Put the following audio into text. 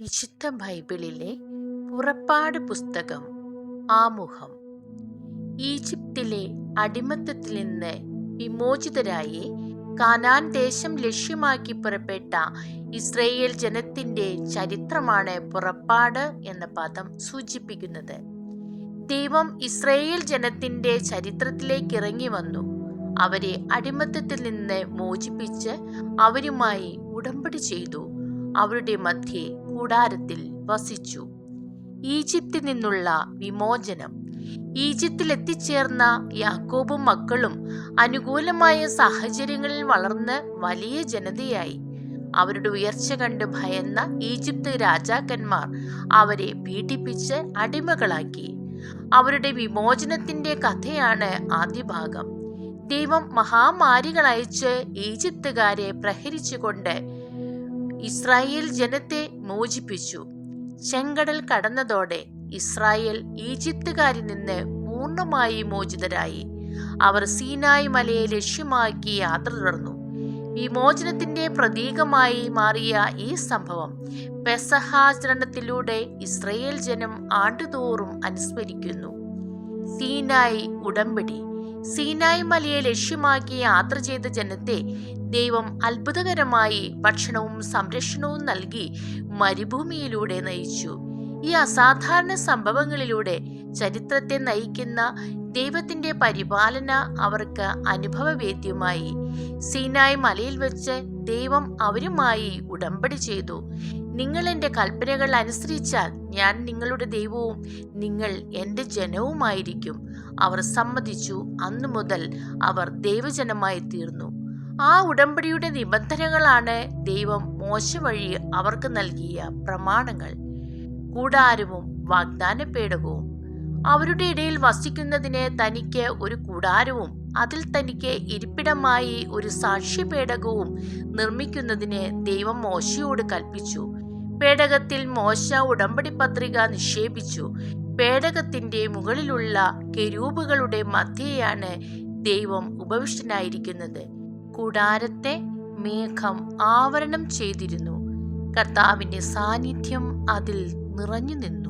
വിശുദ്ധ ബൈബിളിലെ പുറപ്പാട് പുസ്തകം ആമുഖം. ഈജിപ്തിലെ അടിമത്തത്തിൽ നിന്ന് വിമോചിതരായി കാനാൻ ദേശം ലക്ഷ്യമാക്കി പുറപ്പെട്ട ഇസ്രയേൽ ജനത്തിന്റെ ചരിത്രമാണ് പുറപ്പാട് എന്ന പദം സൂചിപ്പിക്കുന്നത്. ദൈവം ഇസ്രയേൽ ജനത്തിന്റെ ചരിത്രത്തിലേക്ക് ഇറങ്ങി വന്നു. അവരെ അടിമത്തത്തിൽ നിന്ന് മോചിപ്പിച്ച് അവരുമായി ഉടമ്പടി ചെയ്തു. അവരുടെ മധ്യേ കൂടാരത്തിൽ വസിച്ചു. ഈജിപ്തിൽ നിന്നുള്ള വിമോചനം. ഈജിപ്തിൽ എത്തിച്ചേർന്ന യാക്കോബും മക്കളും അനുകൂലമായ സാഹചര്യങ്ങളിൽ വളർന്ന് വലിയ ജനതയായി. അവരുടെ ഉയർച്ച കണ്ട് ഭയന്ന ഈജിപ്ത് രാജാക്കന്മാർ അവരെ പീഡിപ്പിച്ച് അടിമകളാക്കി. അവരുടെ വിമോചനത്തിന്റെ കഥയാണ് ആദ്യ ഭാഗം ദൈവം മഹാമാരികളയച്ച് ഈജിപ്തുകാരെ പ്രഹരിച്ചുകൊണ്ട് ഇസ്രായേൽ ജനത്തെ മോചിപ്പിച്ചു. ചെങ്കടൽ കടന്നതോടെ ഇസ്രായേൽ ഈജിപ്തുകാരിൽ നിന്ന് പൂർണമായി മോചിതരായി. അവർ സീനായ് മലയെ ലക്ഷ്യമാക്കി യാത്ര തുടർന്നു. വിമോചനത്തിന്റെ പ്രതീകമായി മാറിയ ഈ സംഭവം പെസഹാചരണത്തിലൂടെ ഇസ്രയേൽ ജനം ആണ്ടുതോറും അനുസ്മരിക്കുന്നു. സീനായി ഉടമ്പടി. സീനായ് മലയെ ലക്ഷ്യമാക്കി യാത്ര ചെയ്ത ജനത്തെ ദൈവം അത്ഭുതകരമായി ഭക്ഷണവും സംരക്ഷണവും നൽകി മരുഭൂമിയിലൂടെ നയിച്ചു. ഈ അസാധാരണ സംഭവങ്ങളിലൂടെ ചരിത്രത്തെ നയിക്കുന്ന ദൈവത്തിന്റെ പരിപാലന അവർക്ക് അനുഭവവേദ്യമായി. സീനായ് മലയിൽ വെച്ച് ദൈവം അവരുമായി ഉടമ്പടി ചെയ്തു. നിങ്ങൾ എന്റെ കൽപ്പനകൾ അനുസരിച്ചാൽ ഞാൻ നിങ്ങളുടെ ദൈവവും നിങ്ങൾ എന്റെ ജനവുമായിരിക്കും. അവർ സമ്മതിച്ചു. അന്നു മുതൽ അവർ ദൈവജനമായി തീർന്നു. ആ ഉടമ്പടിയുടെ നിബന്ധനകളാണ് ദൈവം മോശ വഴി അവർക്ക് നൽകിയ പ്രമാണങ്ങൾ. കൂടാരവും വാഗ്ദാന പേടകവും അവരുടെ ഇടയിൽ വസിക്കുന്നതിന് തനിക്ക് ഒരു കൂടാരവും അതിൽ തനിക്ക് ഇരിപ്പിടമായി ഒരു സാക്ഷ്യപേടകവും നിർമ്മിക്കുന്നതിന് ദൈവം മോശയോട് കൽപ്പിച്ചു. പേടകത്തിൽ മോശ ഉടമ്പടി പത്രിക നിക്ഷേപിച്ചു. പേടകത്തിന്റെ മുകളിലുള്ള കെരൂപുകളുടെ മധ്യയാണ് ദൈവം ഉപവിഷ്ടനായിരിക്കുന്നത്. കൂടാരത്തെ മേഘം ആവരണം ചെയ്തിരുന്നു. കർത്താവിന്റെ സാന്നിധ്യം അതിൽ നിറഞ്ഞു നിന്നു